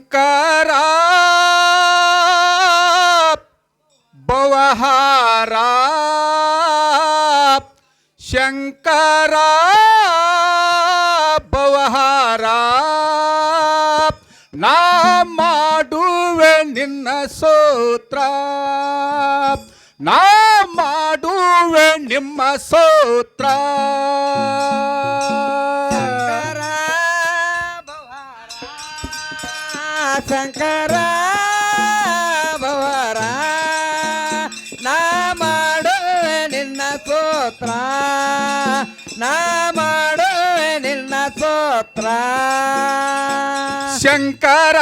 ಶಂಕರ ಭವಹಾರ ಶಂಕರ ಭವಹಾರ ನಾ ಮಾಡುವೆ ನಿನ್ನ ಸೂತ್ರ. ನಾ ಮಾಡುವೆ ನಿಮ್ಮ ಸೂತ್ರ. ಶಂಕರ ಭವರ, ನಾ ಮಾಡುವೆ ನಿನ್ನ ಸ್ತೋತ್ರ. ನಾ ಮಾಡುವೆ ನಿನ್ನ ಸ್ತೋತ್ರ. ಶಂಕರ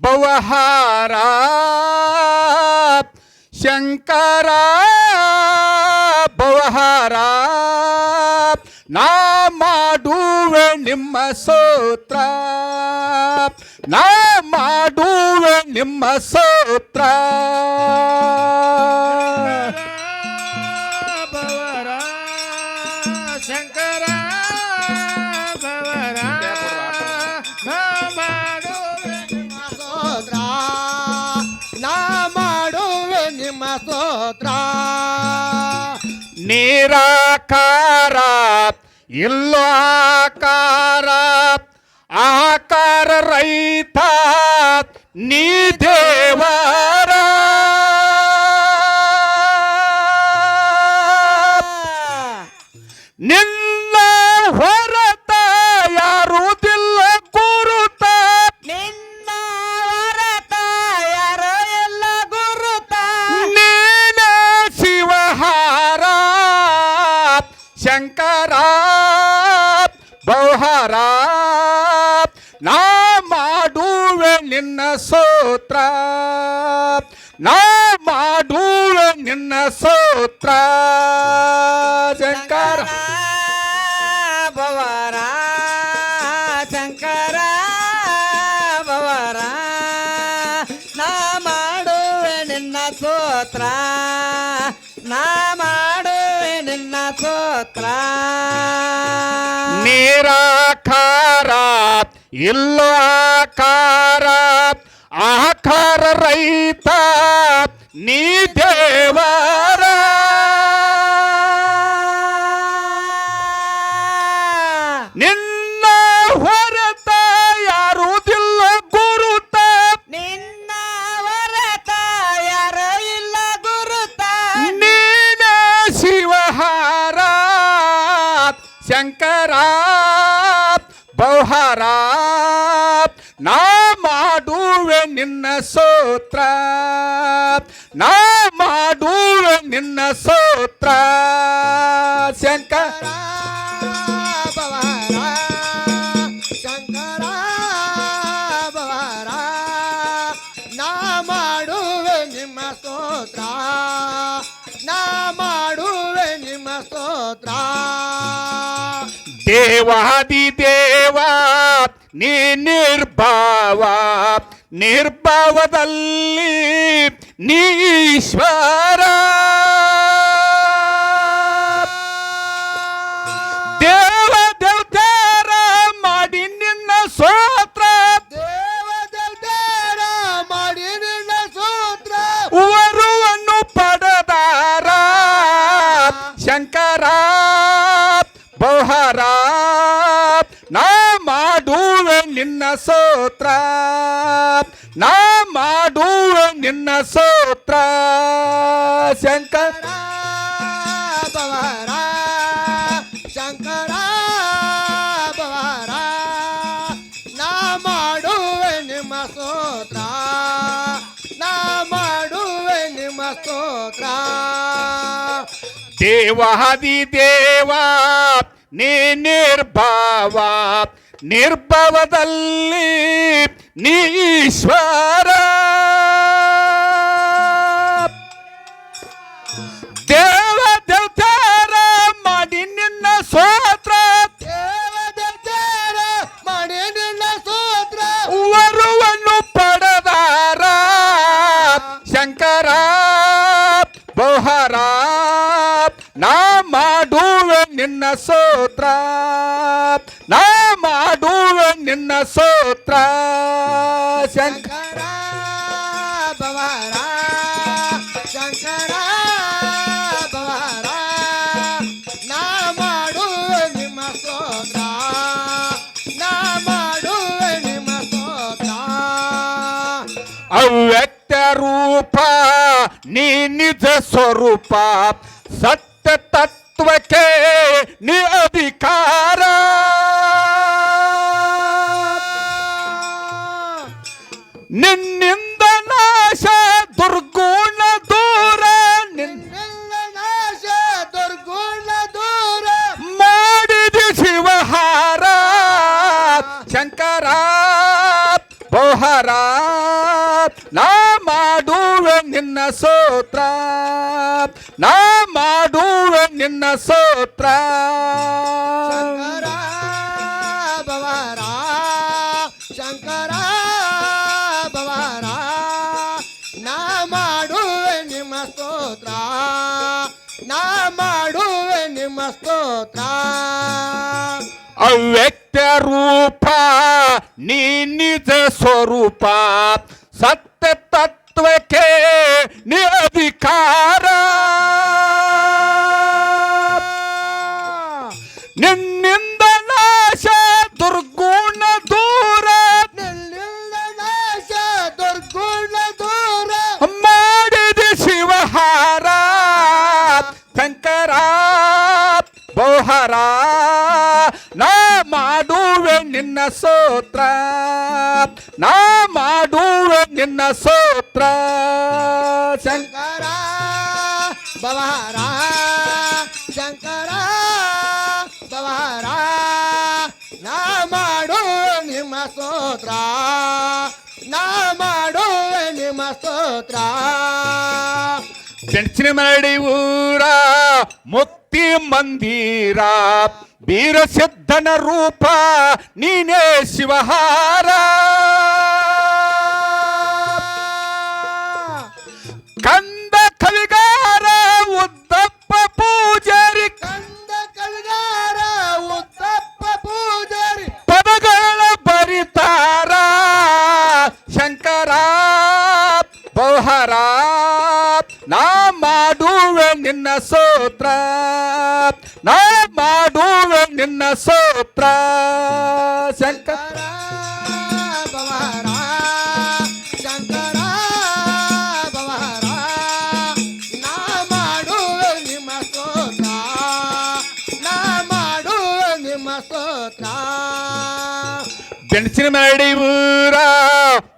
ಭವಹಾರ ಶಂಕರ ಭವಹಾರ, ನಾ ನಿಮ್ಮ ಸೂತ್ರ. ನಾ ಮಾಡುವ ನಿಮ್ಮ ಸೂತ್ರ. ಭವರ ಇಲ್ಲೋ ಆಕಾರ ಆಕಾರ ರೈತ ನೀ ದೇವರ ಸೂತ್ರ ಶಂಕರ ಭವರ ಶಂಕರ ಭವರ ನಾ ಮಾಡುವೆ ನಿನ್ನ ಸ್ತೋತ್ರ ನಾ ಮಾಡುವೆ ನಿನ್ನ ಸ್ತೋತ್ರ. ನಿರಾಕಾರ ಇಲ್ಲ ಆಕಾರ ಆಕಾರ ರೈತ ನೀ ದೇವರ ನಿನ್ನ ಸೂತ್ರ. ನಾ ಮಾಡುವೆ ನಿನ್ನ ಸೂತ್ರ. ಶಂಕರ. ಶಂಕರ ನಾ ಮಾಡುವೆ ನಿಮ್ಮ ಸ್ತೋತ್ರ ನಾ ಮಾಡುವೆ ನಿಮ್ಮ ಸ್ತೋತ್ರ ದೇವಾದಿ ದೇವ ನೀ ನಿರ್ಭಾವ. ನಿರ್ಭಾವದಲ್ಲಿ ನೀಶ್ವರ. ದೇವ ದೇವತಾರ ಮಾಡಿ ನಿನ್ನ ಸೂತ್ರ. ದೇವ ದೇವತಾರ ಮಾಡಿ ನಿನ್ನ ಸೂತ್ರ. ವರುವನ್ನು ಪಡೆದಾರ. ಶಂಕರ ಬಹುಹಾರ ನಾ ನಿನ್ನ ಸೋತ್ರ, ನಾ ಮಾಡುವೆ ನಿನ್ನ ಸೋತ್ರ. ಶಂಕರ ಶಂಕರ ನಾ ಮಾಡುವೆ ನಿಮ್ಮ ಸೋತ್ರ. ನಾ ಮಾಡುವೆ ನಿಮ್ಮ ಸ್ತೋತ್ರ ದೇವಾದಿ ದೇವ, ನೀ ನಿರ್ಭಾವ. ನಿರ್ಭವದಲ್ಲಿ ನೀಶ್ವರ. ದೇವ ದೇವತಾರ ಮಾಡಿ ನಿನ್ನ ಸೋತ್ರ. ದೇವ ದೇವತಾರ ಮಾಡಿ ನಿನ್ನ ಸೋತ್ರ. ವರುವನ್ನು ಪಡೆದಾರ. ಶಂಕರ, ಬೋಹರ, ನಾ ಮಾಡುವೆ ನಿನ್ನ ಸೋತ್ರ. ನಾ ಮಾಡುವೆ ನಿನ್ನ ಸೋತ್ರ? ಶಂಕರ ಭವರ ಶಂಕರ ಭವರ ನಾ ಮಾಡುವೆ ನಿಮ್ಮ ಸ್ತೋತ್ರ ನಾ ಮಾಡುವೆ ನಿಮ್ಮ ಸ್ತೋತ್ರ ಅವ್ಯಕ್ತ ರೂಪ ನೀ ನಿಜ ಸ್ವರೂಪ ಸತ್ಯ ತತ್ವಕ್ಕೆ ನೀ ಅಧಿಕಾರ. ನಿನ್ನಿಂದ ಸತ್ಯ ತತ್ವಕ್ಕೆ ನೀ ಅಧಿಕಾರ ನಿನ್ನಿಂದ ನಾಶ ದುರ್ಗುಣ ದೂರ. ನಿನ್ನಿಂದ ನಾಶ ದುರ್ಗುಣ ದೂರ. ಮಾಡಿದ ಶಿವಹಾರ ಶಂಕರ ಬೋಹರ. ನಾ ಮಾಡುವೆ ನಿನ್ನ ಸೋತ್ರ. ನಾ ಮಾಡೋ ನಿನ್ನ ಸೋತ್ರ. ಶಂಕರ ಬವಹಾರ ಶಂಕರ ಬವಹಾರ ನಾ ಮಾಡೋ ನಿಮ್ಮ ಸ್ತೋತ್ರ ನಾ ಮಾಡೋ ನಿಮ್ಮ ಸ್ತೋತ್ರ ಬೆಂಚಿನ ಮಾಡಿ ಊರ ಮುಕ್ತಿ ಮಂದಿರ. ವೀರಸಿದ್ಧನ ರೂಪ ನೀನೇ ಶಿವಹಾರ. ಕಂದ ಕವಿಗಾರ ಉದ್ದಪ್ಪ ಪೂಜಾರಿ. ಕಂದ ಕಲ್ಗಾರ ಉದ್ದಪ್ಪ ಪೂಜಾರಿ. ಪದಗಳ ಬರಿತಾರ. ಶಂಕರ ಬಹುಹಾರ ನಾ ನಿನ್ನ ಸೋತ್ರ. ನಾ ಮಾಡುವೆ ನಿನ್ನ ಸೋತ್ರ. ಶಂಕರ ಬೆಣಸಿನ ಮಾಡಿ ಊರ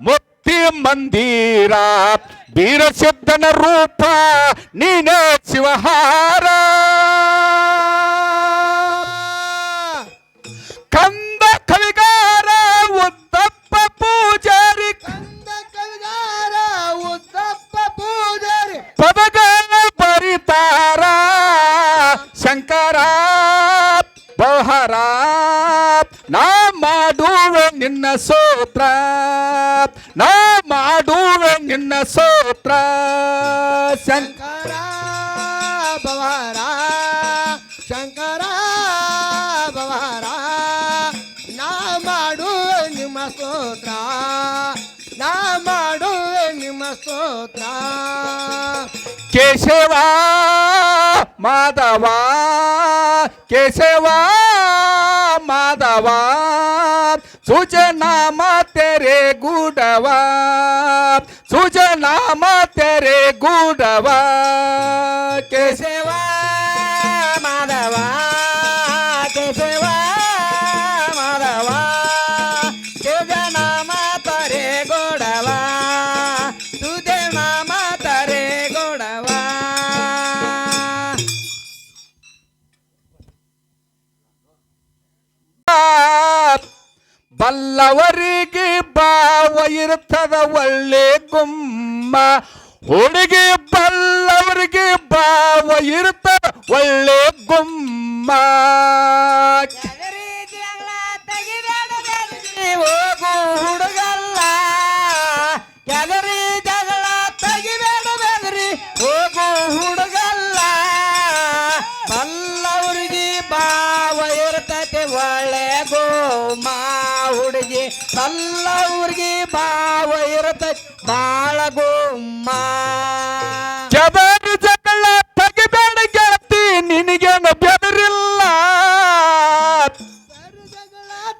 ಮುಕ್ತಿ ಮಂದಿರ. ವೀರಸಿದ್ಧನ ರೂಪ, ನೀನೇ ಶಿವಹಾರ. ಕಂದ ಕವಿಗಾರ ಉದ್ದಪ್ಪ ಪೂಜಾರಿ ಕಂದ ಕವಿಗಾರ ಉತ್ತಪ್ಪ ಪೂಜಾರಿ. ಪದಗಳ ಬರಿತಾರ ಶಂಕರ ಮಾಡುವೆ ನಿನ್ನ ಸೋತ್ರ. ನಾ ಮಾಡುವೆ ನಿನ್ನ ಸೋತ್ರ. ಶಂಕರ ಭವಾರ ಶಂಕರ ಭವಾರ, ನಾ ಮಾಡುವೆ ನಿಮ್ಮ ಸ್ತೋತ್ರ ನಾ ಮಾಡುವೆ ನಿಮ್ಮ ಸ್ತೋತ್ರ ಕೇಶವ ಮಾಧವ, ಕೇಶವ माधवा सुजनाम तेरे गुडवा सुजनाम तेरे गुडवा केशवा माधवा। ಬಲ್ಲವರಿಗೆ ಭಾವ ಇರ್ತದ ಒಳ್ಳೆ ಗುಮ್ಮ ಹುಡುಗಿ ಬಲ್ಲವರಿಗೆ ಭಾವ ಇರ್ತದ ಒಳ್ಳೆ ಗುಮ್ಮ ಹೋಗು ಹುಡುಗಲ್ಲ ಇರತೈತಿ ಬಾಳ ಗುಮ್ಮ ಜಬರಿ ಜಗಳ ತೆಗಿಬೇಡ ಗೆಳತಿ, ನಿನಗೇನು ಬೆದರಿಲ್ಲ.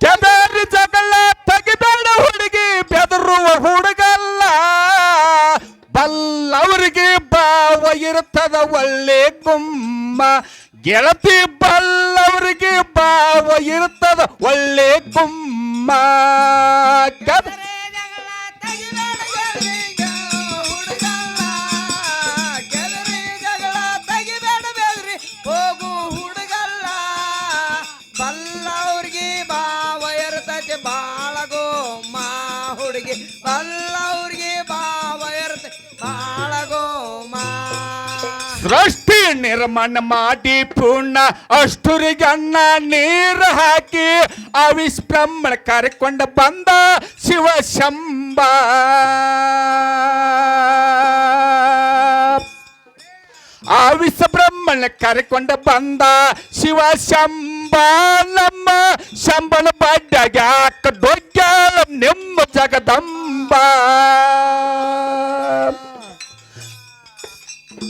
ಜಬರಿ ಜಗಳ ತೆಗಿಬೇಡ ಹುಡುಗಿ, ಬೆದರುವ ಹುಡುಗಲ್ಲ. ಬಲ್ಲವರಿಗೆ ಭಾವ ಇರ್ತದ ಒಳ್ಳೆ ಗುಮ್ಮ. ಗೆಳತಿ ನಿರ್ಮಾಣ ಮಾಡಿ ಪೂರ್ಣ ಅಷ್ಟುರಿಗಣ್ಣ ನೀರು ಹಾಕಿ ಅವಿಸ್ಬ್ರಹ್ಮಣ ಕರೆಕೊಂಡ ಬಂದ ಶಿವ ಶಂಬ ಆವಿಸ ಬ್ರಹ್ಮಣ ಕರೆಕೊಂಡ ಬಂದ ಶಿವ ಶಂಬ ನಮ್ಮ ಶಂಬನ ಬಡ್ಡಾಗ ಯಾಕ ಡೊಗ್ಗ್ಯಾಳ ನಿಮ್ಮ ಜಗದಂಬ.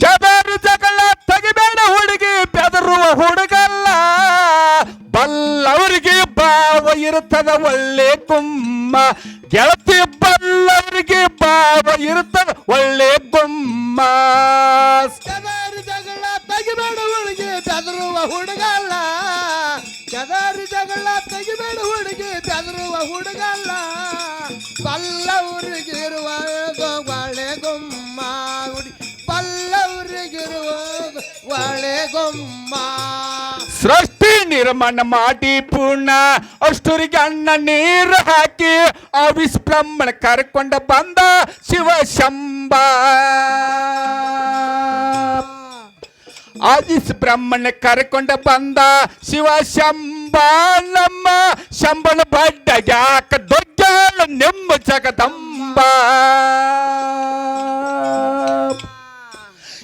ಜಬರು ಜಗಳ ಬೇಡ ಹುಡುಗಿ, ಬೆದರುವ ಹುಡುಗಲ್ಲ. ಬಲ್ಲವರಿಗೆ ಭಾವ ಇರುತ್ತದ ಒಳ್ಳೆ ಕುಮ್ಮ ಗೆಳತಿ ಬಲ್ಲವರಿಗೆ ಭಾವ ಇರುತ್ತದ ಒಳ್ಳೆ ಕುಮ್ಮ ಕದಾರಿ ಜಗಳ ತೆಗಿಬೇಡ ಹುಡುಗಿ, ಬೆದರುವ ಹುಡುಗಲ್ಲ. ಕದಾರಿ ಜಗಳ ತೆಗಿಬೇಡ ಹುಡುಗಿ, ಬೆದರುವ ಹುಡುಗಲ್ಲ. ಬಲ್ಲವರಿಗಿರುವ ಸೃಷ್ಟಿ ನಿರ್ಮಾಣ ಮಾಡಿ ಪೂರ್ಣ. ಅಷ್ಟುರಿಗೆ ಅಣ್ಣ ನೀರು ಹಾಕಿ ಅವಿಸ್ಬ್ರಹ್ಮಣ ಕರ್ಕೊಂಡ ಬಂದ ಶಿವ ಶಂಬ ಆದಿಸ್ ಬ್ರಹ್ಮಣ ಕರ್ಕೊಂಡ ಬಂದ ಶಿವ ಶಂಬ ನಮ್ಮ ಶಂಬನ ಬಡ್ಡ ಯಾಕ ದೊಡ್ಡ ನಿಮ್ಮ ಜಗದಂಬ.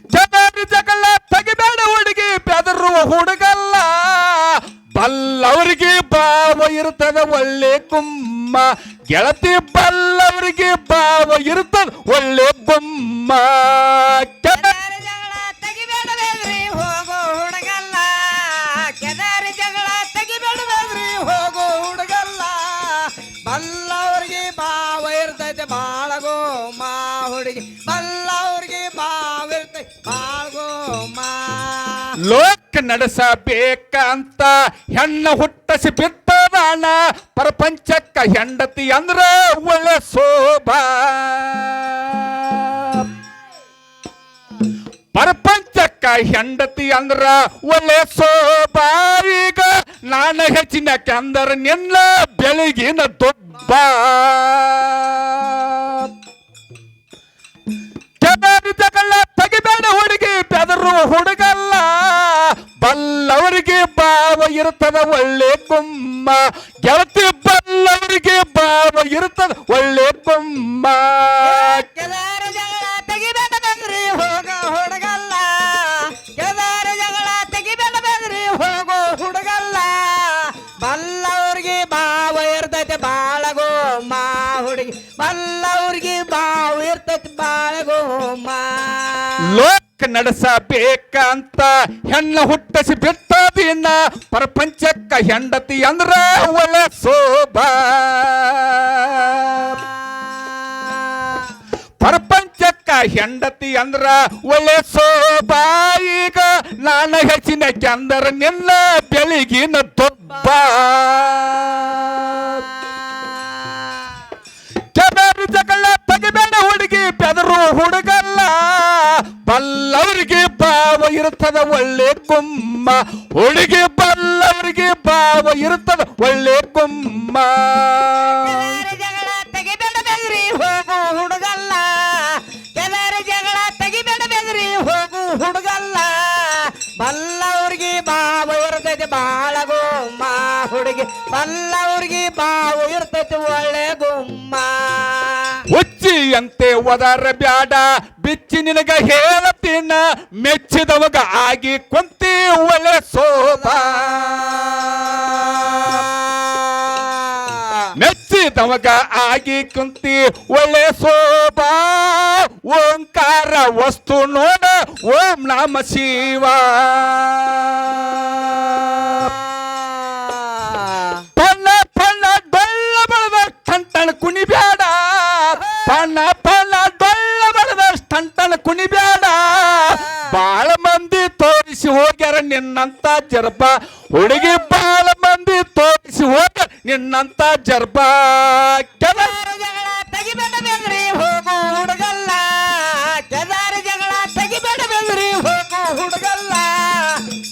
ಜನರು ಜಗಳ ತೆಗಿಬೇಡ ಹುಡುಗಿ, ಬೆದರುವ ಹುಡುಗಲ್ಲ. ಬಲ್ಲವರಿಗೆ ಭಾವ ಇರ್ತದ ಒಳ್ಳೆ ಗುಮ್ಮ. ಗೆಳತಿ ಬಲ್ಲವರಿಗೆ ಭಾವ ಇರ್ತದ ಒಳ್ಳೆ ಗುಮ್ಮ. ಲೋಕ ನಡೆಸಬೇಕಂತ ಹೆಣ್ಣ ಹುಟ್ಟಸಿ ಬಿತ್ತದಾಣ ಪ್ರಪಂಚಕ್ಕ ಹೆಂಡತಿ ಅಂದ್ರ ಒಳ್ಳೆ ಶೋಭಾ. ಪ್ರಪಂಚಕ್ಕ ಹೆಂಡತಿ ಅಂದ್ರ ಒಳ್ಳೆ ಶೋಭಾ. ಈಗ ನಾನು ಹೆಚ್ಚಿನ ಕಂದರ ನಿನ್ನ ಬೆಳಗಿನ ದೊಡ್ಡ ಜಗಳ ತೆಗಿಬೇಡ ಹುಡುಗಿ ಬೆದರು ಹುಡುಗಲ್ಲ ಇರ್ತದ ಒಳ್ಳೆ ಬೊಮ್ಮ ಗೆಳತಿ ಬಲ್ಲವರಿಗೆ ಭಾವ ಇರ್ತದ ಒಳ್ಳೆ ಬೊಮ್ಮ ಕೆದಾರ ಜಗಳ ತೆಗಿಬೇಡಬೇಡ್ರಿ ಹೋಗೋ ಹುಡುಗಲ್ಲ. ಕೆದಾರ ಜಗಳ ತೆಗಿಬೇಡಬೇಡ್ರಿ ಹೋಗೋ ಹುಡುಗಲ್ಲ. ಬಲ್ಲವ್ರಿಗೆ ಭಾವ ಇರ್ತೈತೆ ಬಾಳಗೋ ಮಾ ಹುಡುಗಿ. ಬಲ್ಲವ್ರಿಗೆ ಭಾವ ಇರ್ತೈತೆ ಬಾಳಗೋ ಮಾ ನಡೆಸಬೇಕಂತ ಹೆಣ್ಣ ಹುಟ್ಟಸಿ ಬಿಟ್ಟದಿನ ಪ್ರಪಂಚಕ್ಕ ಹೆಂಡತಿ ಅಂದ್ರ ಒಳ್ಳೆ ಶೋಭಾ ಪ್ರಪಂಚಕ್ಕ ಹೆಂಡತಿ ಅಂದ್ರ ಒಳ್ಳೆ ಶೋಭಾ ಈಗ ನಾನು ಹೆಚ್ಚಿನ ಚಂದರ ನಿನ್ನ ಬೆಳಗಿನ ದೊಬ್ಬ. ಜಗಳ, ತೆಗಿಬೇಡ ಹುಡುಗಿ, ಬೆದರು ಹುಡುಗಲ್ಲ. ಬಲ್ಲವರಿಗೆ ಭಾವ ಇರ್ತದ ಒಳ್ಳೆ ಗುಮ್ಮ ಹುಡುಗಿ ಬಲ್ಲವರಿಗೆ ಭಾವ ಇರ್ತದ ಒಳ್ಳೆ ಗುಮ್ಮ ಕೆದಾರಿ ಜಗಳ ತೆಗಿಬೇಡಬೇಡ್ರಿ ಹೋಗು ಹುಡುಗಲ್ಲ ಕೆದಾರಿ ಜಗಳ ತೆಗಿಬೇಡಬೇಡ್ರಿ ಹೋಗು ಹುಡುಗಲ್ಲ ಬಲ್ಲವ್ರಿಗೆ ಭಾವ ಇರ್ತೈತಿ ಬಾಳ ಗುಮ್ಮ ಹುಡುಗಿ ಬಲ್ಲವ್ರಿಗೆ ಭಾವ ಇರ್ತೈತಿ ಒಳ್ಳೆ ಗುಮ್ಮ ಹುಚ್ಚಿಯಂತೆ ಒದರ ಬ್ಯಾಡ. ಬಿಚ್ಚಿ ನಿನಗ ಹೇಳತೀನ ಮೆಚ್ಚಿದವಗ ಆಗಿ ಕುಂತಿ ಒಳ್ಳೆ ಸೋಬಾ ಮೆಚ್ಚಿದ ಮೆಚ್ಚಿದವಗ ಆಗಿ ಕುಂತಿ ಒಳ್ಳೆ ಶೋಭಾ ಓಂಕಾರ ವಸ್ತು ನೋಡ ಓಂ ನಮ ಶಿವ. ನಿನ್ನಂತ ಜರ್ಬ ಹುಡುಗಿ ಬಾಳ ಮಂದಿ ತೋರಿಸಿ ಹೋಗ. ನಿನ್ನಂತ ಜರ್ಬ ಕೆದಾರ ಜಗಳ ಬೆದ್ರಿ ಹೋಗು ಹುಡುಗಲ್ಲ. ಕೆದಾರ ಜಗಳ ತೆಗಿಬೇಡ ಬೆದ್ರಿ ಹೋಗು ಹುಡುಗಲ್ಲ.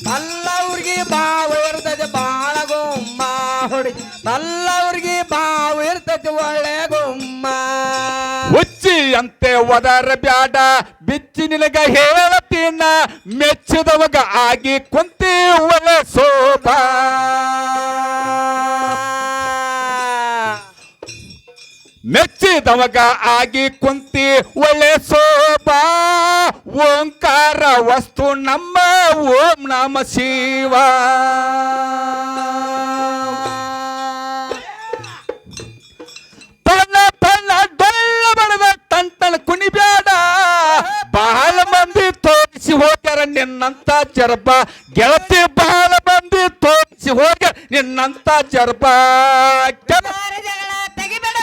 ಬಲ್ಲವ್ರಿಗೆ ಬಾವು ಇರ್ತದೆ, ಬಾಳ ಗುಮ್ಮ ಹುಡುಗಿ. ಬಲ್ಲವ್ರಿಗೆ ಬಾವು ಇರ್ತದೆ, ಒಳ್ಳೆ ಗುಮ್ಮ. ಅಂತೆ ಒದರ ಬ್ಯಾಡ. ಬಿಚ್ಚಿ ನಿನಗ ಹೇಳತೀನ. ಮೆಚ್ಚಿದವಗ ಆಗಿ ಕುಂತಿ ಒಳ್ಳೆ ಶೋಭಾ ಮೆಚ್ಚಿದವಗ ಆಗಿ ಕುಂತಿ ಒಳ್ಳೆ ಶೋಭಾ ಓಂಕಾರ ವಸ್ತು ನಮ್ಮ ಓಂ ನಮ ಶಿವ. ಟಂಟಣ ಕುಣಿಬ್ಯಾಡ. ಬಹಳ ಮಂದಿ ತೋರಿಸಿ ಹೋಗ್ಯಾರ, ನಿನ್ನಂತ ಜರ್ಬ. ಗೆಳತಿ ಬಹಳ ಮಂದಿ ತೋರಿಸಿ ಹೋಗ್ಯಾರ, ನಿನ್ನಂತ ಜರ್ಬ. ತೆಗಿಬೇಡ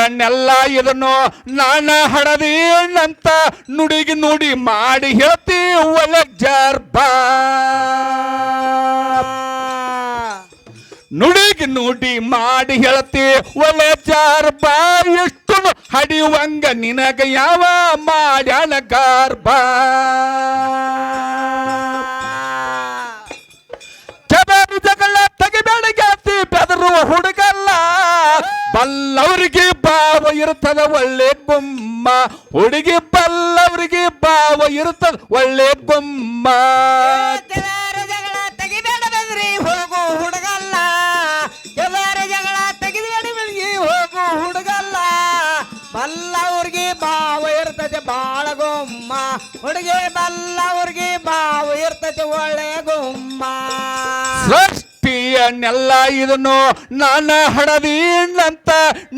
ಸೃಷ್ಟಿಯನ್ನೆಲ್ಲ ಇದನ್ನು ನಾನ ಅಂತ ನುಡಿಗೆ ನುಡಿ ಮಾಡಿ ಹೇಳ್ತಿ ಒಳ್ಳೆ ಜರ್ಬ. ನುಡಿಗೆ ನುಡಿ ಮಾಡಿ ಹೇಳ್ತಿ ಜಾರ್ ಜಾರ್ಬ. ಎಷ್ಟು ಹಡಿವಂಗ ನಿನಗ ಯಾವ ಮಾಡ್ಯಾನ ಗಾರ್ಬ. ಜಗಳ ತೆಗಿಬೇಡ ಗಾತಿ ಬೆದರುವ ಹುಡುಗಲ್ಲ. ಬಲ್ಲವರಿಗೆ ಭಾವ ಇರ್ತದ ಒಳ್ಳೆ ಗುಮ್ಮ ಹುಡುಗಿ ಬಲ್ಲವರಿಗೆ ಭಾವ ಇರ್ತದ ಒಳ್ಳೆ ಗುಮ್ಮ ಕೆದಾರ ಜಗಳ ತೆಗಿಬೇಡ ಬೆದ್ರಿ ಹೋಗು ಹುಡುಗಲ್ಲ ಕೆದಾರ ಜಗಳ ತೆಗಿಬೇಡ ಬೆದ್ರಿ ಹೋಗು ಹುಡುಗಲ್ಲ ಬಲ್ಲವ್ರಿಗೆ ಬಾವು ಇರ್ತದೆ ಬಾಳ ಗುಮ್ಮ ಹುಡುಗಿ ಬಲ್ಲವ್ರಿಗೆ ಬಾವು ಇರ್ತದೆ ಒಳ್ಳೆ ಗುಮ್ಮ ಸೃಷ್ಟಿಯನ್ನೆಲ್ಲ ಇದನ್ನು ನಾನ ಅಂತ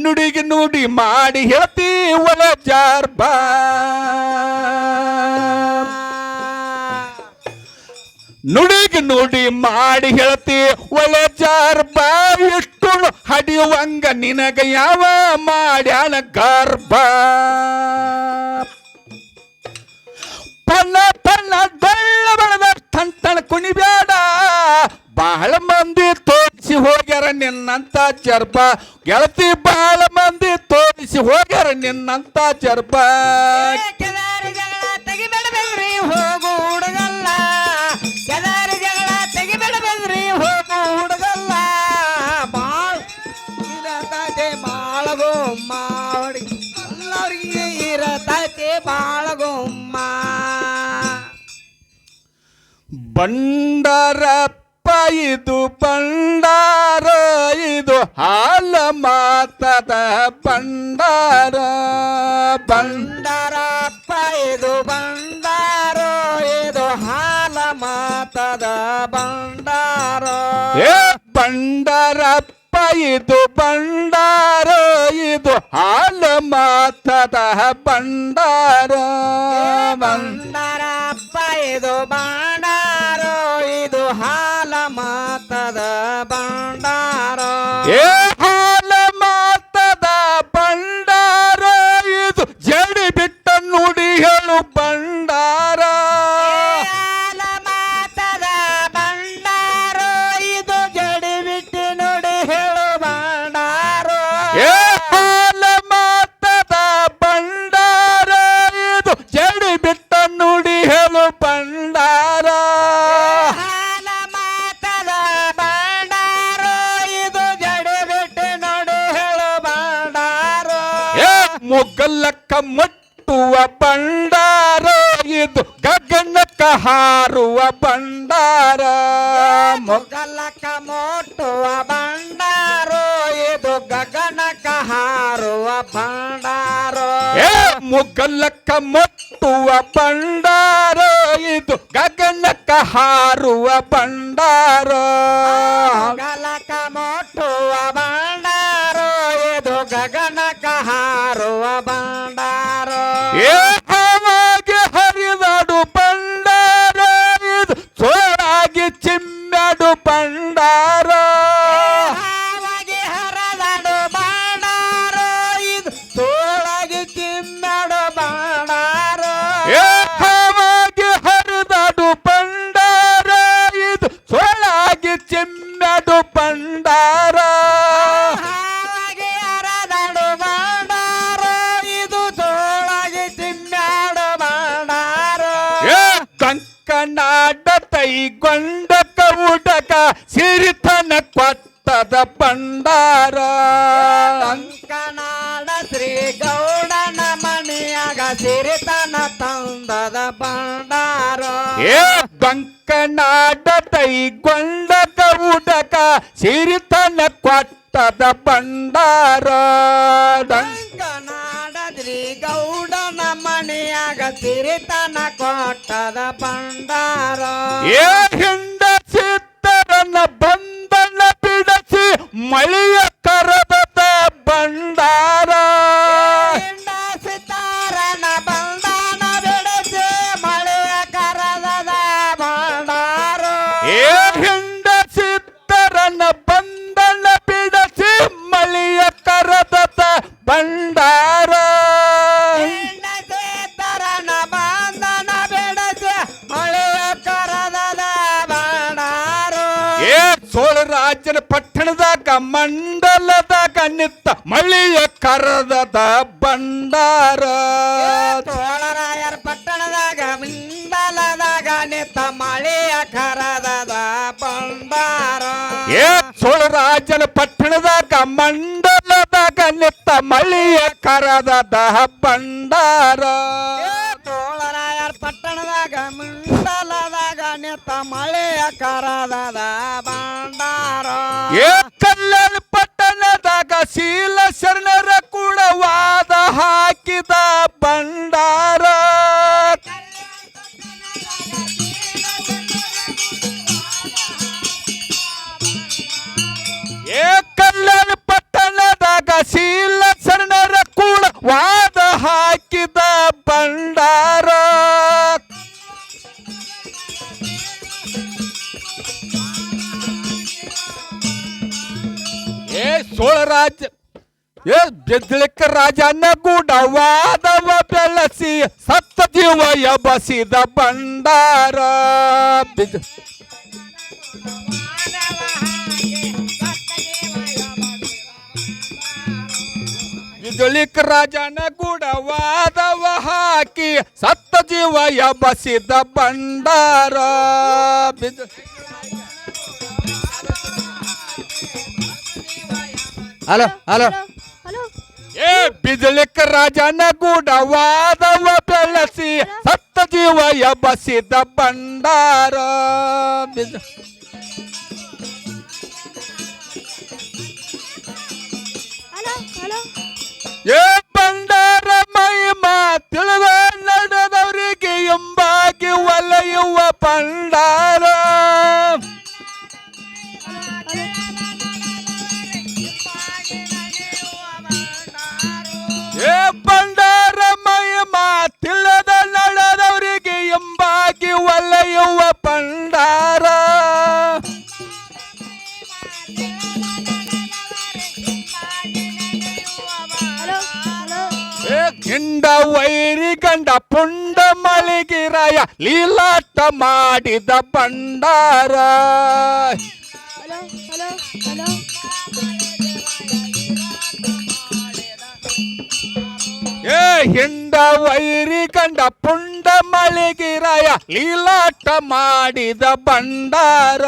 ನುಡಿಗೆ ನುಡಿ ಮಾಡಿ ಹೇಳ್ತಿ ಒಲ ಜಾರ್ಬ ನುಡಿಗೆ ನುಡಿ ಮಾಡಿ ಹೇಳ್ತಿ ಒಳ್ಳೆ ಜಾರ್ಬ ಇಷ್ಟು ಹಡಿಯುವಂಗ ನಿನಗ ಯಾವ ಮಾಡ್ಯಾನ ಗರ್ಭ ನಿನ್ನಂತ ಚರ್ಪ ಗೆಳತಿ ಬಾಳ ಮಂದಿ ತೋರಿಸಿ ಹೋಗ್ಯಾರ ನಿನ್ನಂತ ಚರ್ಪ ಹೋಗು ಹುಡುಗಲ್ಲ. ಕೆದಾರ ಜಗಳ ತೆಗಿಬೇಡ ಬೆದ್ರಿ ಹೋಗು ಹುಡುಗಲ್ಲ. ಬಾಳ ಇರತೈತೆ ಬಾಳ ಗೊಮ್ಮ ಎಲ್ಲರಿಗೆ ಇರತೈತೆ ಬಾಳ ಗೊಮ್ಮ ಬಂಡಾರಪ್ಪ ಇದು ಬಂಡಾರ ಇದು ಹಾಲ ಮಾತದ ಬಂಡ ಬಂಡಾರಪ್ಪ ಇದು ಬಂಡಾರ ಇದು ಹಾಲ ಮಾತದ ಬಂಡಾರ ಏ ಬಂಡಾರಪ್ಪ ಇದು ಬಂಡಾರ ಇದು ಹಾಲ ಮಾತದ ಬಂಡಾರ ಬಂಡಾರಪ್ಪ ಇದು ಹಾಲ ಮಾತದ ಬಂಡಾರ ಏ ಹಾಲ ಮಾತದ ಬಂಡಾರ ಇದು ಜಡಿ ಬಿಟ್ಟ ನುಡಿ ಹೇಳು ಬಂಡಾರ ಮುಗಲಕ್ಕ ಮುಟ್ಟುವ ಬಂಡಾರ ಇದು ಗಗನಕ್ಕ ಹಾರುವ ಬಂಡಾರ ಮೊಗ ಮೊಗಲಕ ಮೋಟುವ ಬಂಡಾರೋ ಇದು ಗಗನಕ್ಕ ಹಾರುವ ಬಂಡಾರೋ ಮುಗಲಕ್ಕ ಮೊಟ್ಟುವ ಬಂಡಾರ ಇದು ಗಗನಕ್ಕ ಹಾರುವ ಬಂಡಾರ ಮೊಗಲಕ ಮೋಟುವ ಬಂಡಾರೋ ಹಾರುವ ಬಂಡಾರ ಏಕವಾಗಿ ಹರಿದಾಡು ಬಂಡಾರ ಸೋಳಾಗಿ ಚಿಮ್ಮಾಡು ಬಂಡಾರ ಸಿರಿತನ ಕೊಟ್ಟದ ಬಂಡಾರ ಕಂಕನಾಡ ಶ್ರೀ ಗೌಡನ ಮನೆಯಾಗ ಸಿರಿತನ ಕೊಟ್ಟದ ಬಂಡಾರ ಏ ಹಿಂಡ ಸಿದ್ದರನ ಬಂಧನ ಬಿಡಸಿ ಮಳೆಯ ಕರದ ಬಂಡಾರ ಕರದದ ಬಂಡಾರ ಸೋಳ ರಾಜ್ಯನ ಪಟ್ಟಣದಾಗ ಮಂಡಲದಾಗ ನಿತ್ತ ಮಳೆಯ ಕರದದ ಬಂಡಾರ. ಸೋಳರಾಯರ ಪಟ್ಟಣದಾಗ ಮಂಡಲದಾಗ ನಿತ್ತ ಮಳೆಯ ಕರದದ ಬಂಡಾರೋ. ಏ ರಾಜ್ಯನ ಪಟ್ಟಣದಾಗ ಮಂಡಲದಾಗ ನಿತ್ತ ಮಳೆಯ ದಹ ಭಂಡಾರ. ತೋಳರಾಯರ ಪಟ್ಟಣದಾಗ ಮಂಡಲದಾಗ ನಿತ್ತ ಮಳೆಯ ಕರದ ಭಂಡಾರ. ಏ ಕಲ್ಯಾಣ ಪಟ್ಟಣದಾಗ ಶೀಲ ಶರಣರ ಕೂಡ ವಾದ ಹಾಕಿದ ಭಂಡಾರ. ಏ ಕಲ್ಯಾಣ ಪಟ್ಟಣದಾಗ ಶೀಲ ಶರಣರ ಕೂಡ ವಾದ ಹಾಕಿದ ಬಂಡಾರ ಏ ಸೋಳರಾಜ, ಏ ಬೆದಳಿಕ ರಾಜನ ಕೂಡ ವಾದವ ಬೆಳೆಸಿ ಸತ್ತ ಜೀವ ಎಬಸಿದ ಬಂಡಾರ ಬಿದ್- ಬಿದಳಿಕ ರಾಜನ ಕೂಡ ವಾದವ ಹಾಕಿ ಸತ್ತ ಜೀವ ಎಬಸಿದ ಬಂಡಾರ ಬಿದ್- ಹಲೋ ಹಲೋ ಹಲೋ ಏ ಬಿದಳಿಕ ರಾಜನ ಕೂಡ ವಾದವ ಬೆಳೆಸಿ ಸತ್ತ ಜೀವ ಎಬಸಿದ ಬಂಡಾರ ಬಿದ್- ಹಲೋ ಹಲೋ ಏ ಬಂಡಾರ ಮಹಿಮ ತಿಳಿದ ನಡೆದವರಿಗೆ ಎಂಬಾಗಿ ಒಲೆಯುವ ಬಂಡಾರ ಏ ಬಂಡಾರ ಮಹಿಮ ತಿಳಿದ ನಡೆದವರಿಗೆ ಎಂಬಾಗಿ ಒಲೆಯುವ ಬಂಡಾರ ಏ ಗಿಂಡ ವೈರಿ ಗಂಡ ಪುಂಡ ಮಳಿಗಿರಾಯ ಲೀಲಾಟ ಮಾಡಿದ ಬಂಡಾರ ಹಲೋ ಹಲೋ ಹಲೋ ಏ ಹಿಂಡ ವೈರಿ ಗಂಡ ಪುಂಡ ಮಳಿಗಿರಾಯ ಲೀಲಾಟ ಮಾಡಿದ ಬಂಡಾರ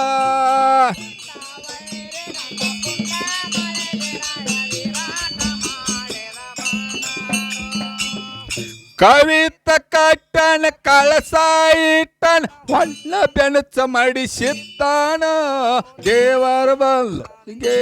ಕವಿತ ಕಟ್ಟಣ ಕಳಸಾಯಿಟ್ಟನ ಹೊಳ್ಳ ಬೆಣಚ ಮಡಿಸಿತ್ತಾನ ದೇವರ ಬಲ್ಲಿಗೆ